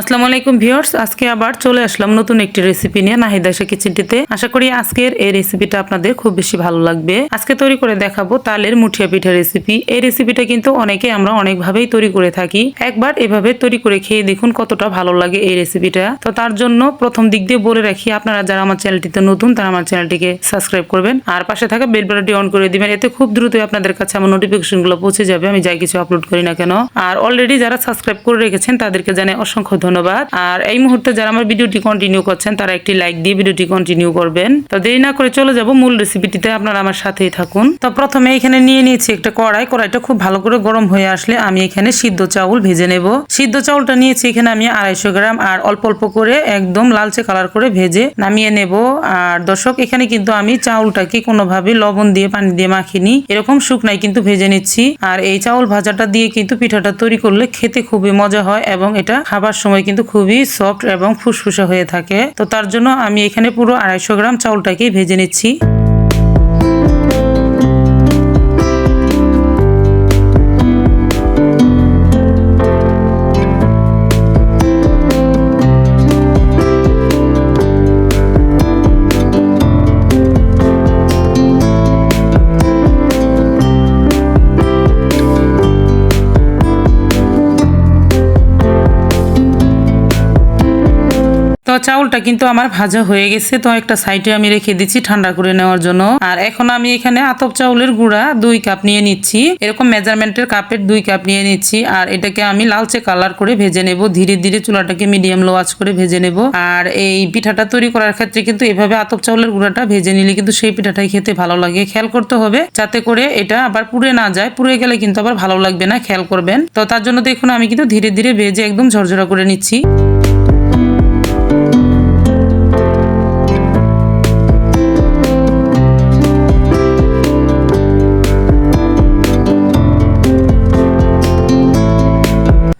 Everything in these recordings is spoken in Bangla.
আসসালামু আলাইকুম ভিউয়ার্স, আজকে আবার চলে আসলাম নতুন একটি রেসিপি নিয়ে নাহিদা সে কিচেনটিতে আশা করি আজকের এই রেসিপিটা আপনাদের খুব বেশি ভালো লাগবে। আজকে তৈরি করে দেখাবো তালের মুঠিয়া পিঠা রেসিপি এই রেসিপিটা কিন্তু অনেকে আমরা অনেকভাবেই তৈরি করে থাকি। একবার এভাবে তৈরি করে খেয়ে দেখুন কতটা ভালো লাগে এই রেসিপিটা তো তার জন্য প্রথম দিক দিয়ে বলে রাখি, আপনারা যারা আমার চ্যানেলটিতে নতুন, তারা আমার চ্যানেলটিকে সাবস্ক্রাইব করবেন। আর পাশে থাকা বেল বাটনটি অন করে দিবেন, এতে খুব দ্রুতই আপনাদের কাছে আমার নোটিফিকেশনগুলো পৌঁছে যাবে। আমি যাই কিছু আপলোড করি না কেন। আর অলরেডি যারা সাবস্ক্রাইব করে রেখেছেন, তাদেরকে জানাই অসংখ্য ধন্যবাদ। আর এই মুহূর্তে যারা আমার ভিডিওটি কন্টিনিউ করছেন, তারা একটি লাইক দিয়ে ভিডিওটি কন্টিনিউ করবেন। তো দেরি না করে চলে যাব মূল রেসিপিটিতে আপনারা আমার সাথেই থাকুন। তো প্রথমে এখানে নিয়ে নিয়েছি একটা কড়াই। কড়াইটা খুব ভালো করে গরম হয়ে আসলে আমি এখানে সিদ্ধ চাউল ভেজে নেব। সিদ্ধ চাউলটা নিয়েছি এখানে আমি আড়াইশো গ্রাম, আর অল্প অল্প করে একদম লালচে কালার করে ভেজে নামিয়ে নেব। আর দর্শক, এখানে কিন্তু আমি চাউলটাকে কোনোভাবে লবণ দিয়ে, পানি দিয়ে মাখিনি। এরকম শুকনাই কিন্তু ভেজে নিচ্ছি। আর এই চাউল ভাজাটা দিয়ে কিন্তু পিঠাটা তৈরি করলে খেতে খুবই মজা হয় এবং এটা খাবার সময় কিন্তু খুবই সফট এবং ফুসফুসা হয়ে থাকে। তো তার জন্য আমি এখানে পুরো আড়াইশো গ্রাম চাউলটাকেই ভেজে নিচ্ছি। চাউলটা কিন্তু আমার ভাজা হয়ে গেছে, তো একটা সাইডে আমি রেখে দিচ্ছি ঠান্ডা করে নেওয়ার জন্য। আর এখন আমি এখানে আতপ চাউলের গুঁড়া দুই কাপ নিয়ে নিচ্ছি। এরকম মেজারমেন্টের কাপের দুই কাপ নিয়ে নিচ্ছি। আর এটাকে আমি লালচে কালার করে ভেজে নেব। ধীরে ধীরে চুলাটাকে মিডিয়াম লো আঁচ করে ভেজে নেব। আর এই পিঠাটা তৈরি করার ক্ষেত্রে কিন্তু এভাবে আতপ চাউলের গুঁড়াটা ভেজে নিলে কিন্তু সেই পিঠাটাই খেতে ভালো লাগে। খেয়াল করতে হবে যাতে করে এটা আবার পুড়ে না যায়। পুড়ে গেলে কিন্তু আবার ভালো লাগবে না, খেয়াল করবেন। তো তার জন্য দেখুন আমি কিন্তু ধীরে ধীরে ভেজে একদম ঝরঝরা করে নিচ্ছি।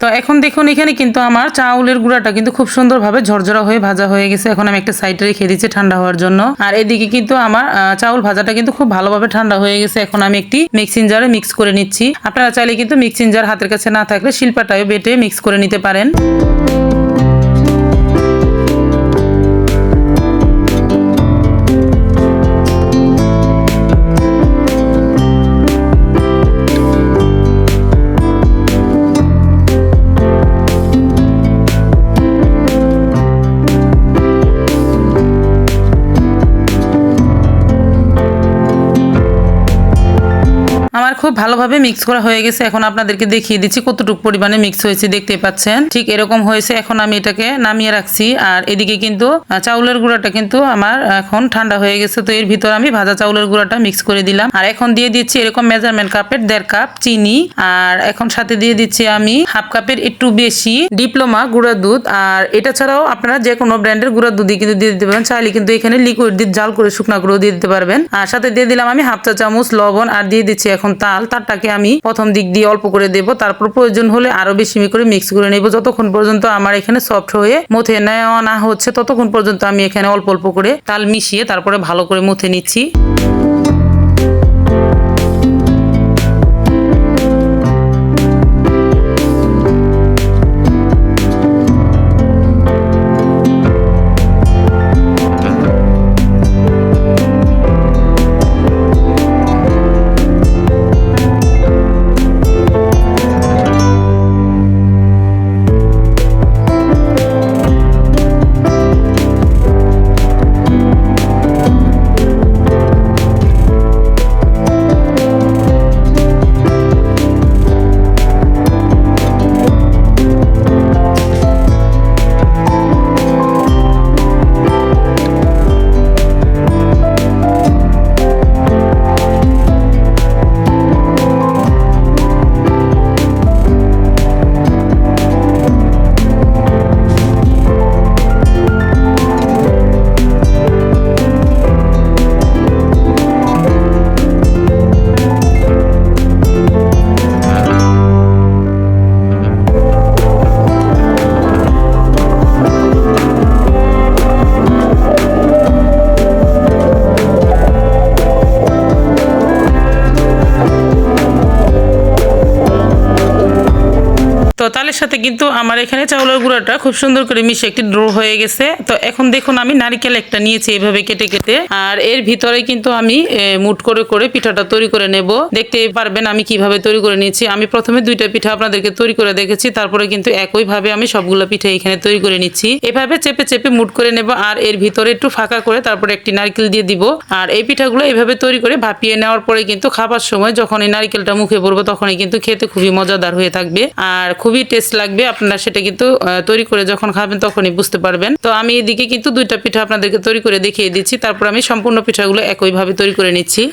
তো এখন দেখুন, এখানে কিন্তু আমার চাউলের গুঁড়াটা কিন্তু খুব সুন্দরভাবে ঝরঝরা হয়ে ভাজা হয়ে গেছে। এখন আমি একটা সাইডে রেখে দিচ্ছি ঠান্ডা হওয়ার জন্য। আর এদিকে কিন্তু আমার চাউল ভাজাটা কিন্তু খুব ভালোভাবে ঠান্ডা হয়ে গেছে। এখন আমি একটি মিক্সিং জারে মিক্স করে নিচ্ছি। আপনারা চাইলে কিন্তু মিক্সিং জার হাতের কাছে না থাকলে শিল্পাটাও বেটে মিক্স করে নিতে পারেন। আমার খুব ভালোভাবে মিক্স করা হয়ে গেছে। এখন আপনাদেরকে দেখিয়ে দিচ্ছি কতটুকু পরিমাণে মিক্স হয়েছে, দেখতে পাচ্ছেন। ঠিক এরকম হয়েছে, এখন আমি এটাকে নামিয়ে রাখছি। আর এদিকে কিন্তু চাউলের গুঁড়াটা কিন্তু আমার এখন ঠান্ডা হয়ে গেছে, তো এর ভিতর আমি ভাজা চাউলের গুঁড়াটা মিক্স করে দিলাম। আর এখন দিয়ে দিচ্ছি এরকম মেজারমেন্ট কাপের দেড় কাপ চিনি। আর এখন সাথে দিয়ে দিচ্ছি আমি হাফ কাপের একটু বেশি ডিপ্লোমা গুঁড়া দুধ। আর এটা ছাড়াও আপনারা যে কোনো ব্র্যান্ডের গুঁড়া দুধই কিন্তু দিয়ে দিতে পারেন। চাইলে কিন্তু এখানে লিকুইড দিয়ে জাল করে শুকনা গুঁড়ো দিয়ে দিতে পারবেন। আর সাথে দিয়ে দিলাম আমি হাফ চা চামচ লবণ। আর দিয়ে দিচ্ছি এখন তাল তারটাকে আমি প্রথম দিক দিয়ে অল্প করে দেব। তারপর প্রয়োজন হলে আরও বেশি করে মিক্স করে নেব। যতক্ষণ পর্যন্ত আমার এখানে সফট হয়ে মথে নেওয়া না হচ্ছে, ততক্ষণ পর্যন্ত আমি এখানে অল্প অল্প করে তাল মিশিয়ে তারপরে ভালো করে মথে নিচ্ছি। সাথে কিন্তু আমার এখানে চাউলের গুঁড়াটা খুব সুন্দর করে মিশে একটি ড্রো হয়ে গেছে। তো এখন দেখুন আমি নারিকেল একটা নিয়েছি এইভাবে কেটে কেটে। আর এর ভিতরে কিন্তু আমি মুট করে করে পিঠাটা তৈরি করে নেব। দেখতে পারবেন আমি কীভাবে তৈরি করে নিয়েছি। আমি প্রথমে দুইটা পিঠা আপনাদেরকে তৈরি করে দেখেছি, তারপরে কিন্তু একইভাবে আমি সবগুলো পিঠা এখানে তৈরি করে নিচ্ছি। এভাবে চেপে চেপে মুট করে নেব আর এর ভিতরে একটু ফাঁকা করে তারপরে একটি নারকেল দিয়ে দিব। আর এই পিঠাগুলো এইভাবে তৈরি করে ভাপিয়ে নেওয়ার পরে কিন্তু খাবার সময় যখন এই নারকেলটা মুখে পড়ব তখনই কিন্তু খেতে খুবই মজাদার হয়ে থাকবে। আর খুবই টেস্ট লাগবে, আপনারা সেটা কিন্তু তৈরি করে যখন খাবেন তখনই বুঝতে পারবেন। তো আমি এদিকে কিন্তু দুইটা পিঠা আপনাদেরকে তৈরি করে দেখিয়ে দিচ্ছি, তারপর আমি সম্পূর্ণ পিঠাগুলো একইভাবে তৈরি করে নিচ্ছি।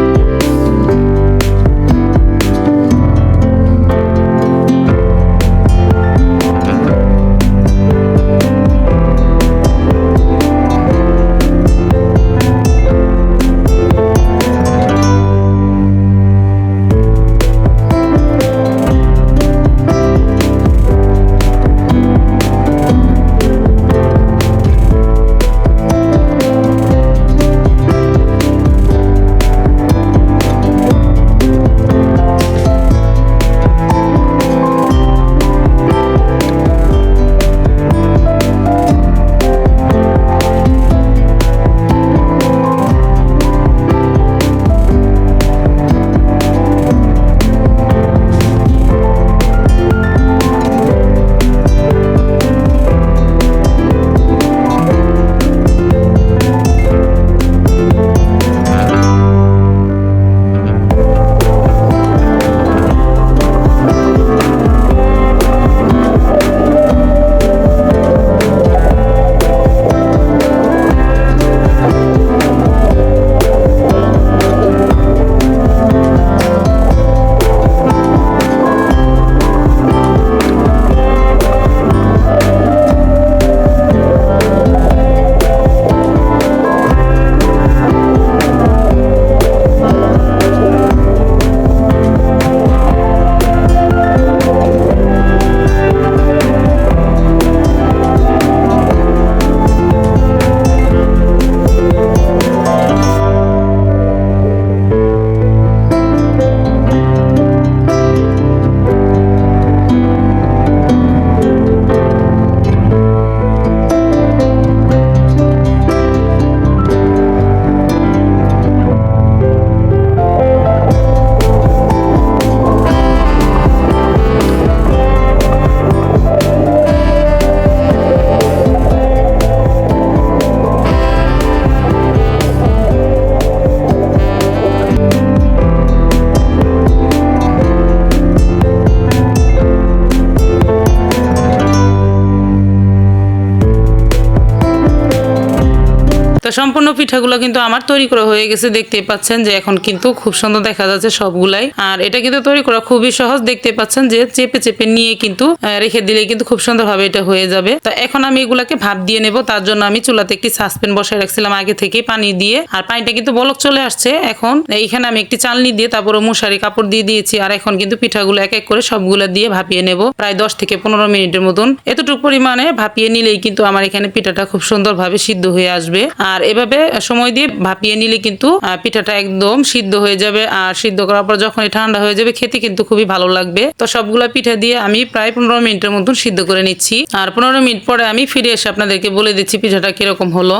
তো সম্পূর্ণ পিঠাগুলো কিন্তু আমার তৈরি করা হয়ে গেছে দেখতে পাচ্ছেন যে এখন কিন্তু খুব সুন্দর দেখা যাচ্ছে সবগুলাই। আর এটা কিন্তু তৈরি করা খুবই সহজ দেখতে পাচ্ছেন যে চেপে চেপে নিয়ে কিন্তু রেখে দিলে কিন্তু খুব সুন্দরভাবে এটা হয়ে যাবে। তো এখন আমি এগুলাকে ভাপ দিয়ে নেব, তার জন্য আমি চুলাতে একটি সাসপেন বসায় রাখছিলাম আগে থেকে পানি দিয়ে। আর পানিটা কিন্তু বলক চলে আসছে এখন। এইখানে আমি একটি চালনি দিয়ে তারপরে মশারি কাপড় দিয়ে দিয়েছি, আর এখন কিন্তু পিঠাগুলো এক এক করে সবগুলো দিয়ে ভাপিয়ে নেব, প্রায় দশ থেকে পনেরো মিনিটের মতন। এতটুকু পরিমাণে ভাপিয়ে নিলেই কিন্তু আমার এখানে পিঠাটা খুব সুন্দরভাবে সিদ্ধ হয়ে আসবে। আর এভাবে সময় দিয়ে ভাপিয়ে নিলে কিন্তু পিঠাটা একদম সিদ্ধ হয়ে যাবে। আর সিদ্ধ করার পর যখন ঠান্ডা হয়ে যাবে, খেতে কিন্তু খুবই ভালো লাগবে। তো সবগুলা পিঠা দিয়ে আমি প্রায় পনেরো মিনিটের মতন সিদ্ধ করে নিচ্ছি। আর পনেরো মিনিট পরে আমি ফিরে এসে আপনাদেরকে বলে দিচ্ছি পিঠাটা কীরকম হলো।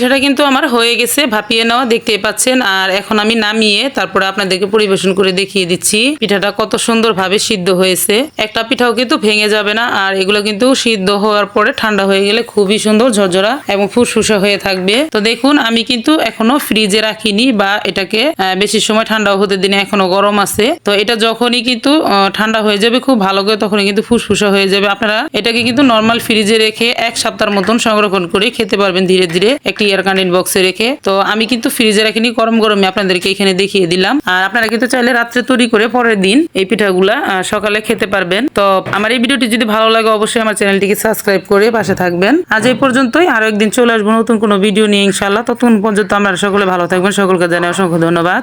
পিঠাটা কিন্তু আমার হয়ে গেছে, ভাপিয়ে নেওয়া, দেখতেই পাচ্ছেন। আর এখন আমি নামিয়ে তারপরে আপনাদেরকে পরিবেশন করে দেখিয়ে দিচ্ছি পিঠাটা কত সুন্দরভাবে সিদ্ধ হয়েছে। একটা পিঠাও কিন্তু ভেঙে যাবে না, আর এগুলো কিন্তু সিদ্ধ হওয়ার পরে ঠান্ডা হয়ে গেলে খুবই সুন্দর ঝরঝরা এবং ফুসফুসে হয়ে থাকবে। তো দেখুন, আমি কিন্তু এখনও ফ্রিজে রাখিনি বা এটাকে বেশি সময় ঠান্ডা হতে দিনে এখনও গরম আছে। তো এটা যখনই কিন্তু ঠান্ডা হয়ে যাবে খুব ভালো করে তখনই কিন্তু ফুসফুসা হয়ে যাবে। আপনারা এটাকে কিন্তু নর্মাল ফ্রিজে রেখে এক সপ্তাহের মতন সংরক্ষণ করে খেতে পারবেন ধীরে ধীরে। একটি ইয়ার কারেন্ট বক্সে রেখে। তো আমি কিন্তু ফ্রিজে রাখিনি, গরম গরমে আপনাদেরকে এখানে দেখিয়ে দিলাম। আর আপনারা কিন্তু চাইলে রাত্রে তৈরি করে পরের দিন এই পিঠাগুলা সকালে খেতে পারবেন। তো আমার এই ভিডিওটি যদি ভালো লাগে, অবশ্যই আমার চ্যানেলটিকে সাবস্ক্রাইব করে পাশে থাকবেন। আজ এই পর্যন্তই আরও একদিন চলে আসব নতুন কোনো ভিডিও নিয়ে ইনশাল্লাহ ততক্ষণ পর্যন্ত আমরা সকলে ভালো থাকবেন। সকলকে জানাই অসংখ্য ধন্যবাদ।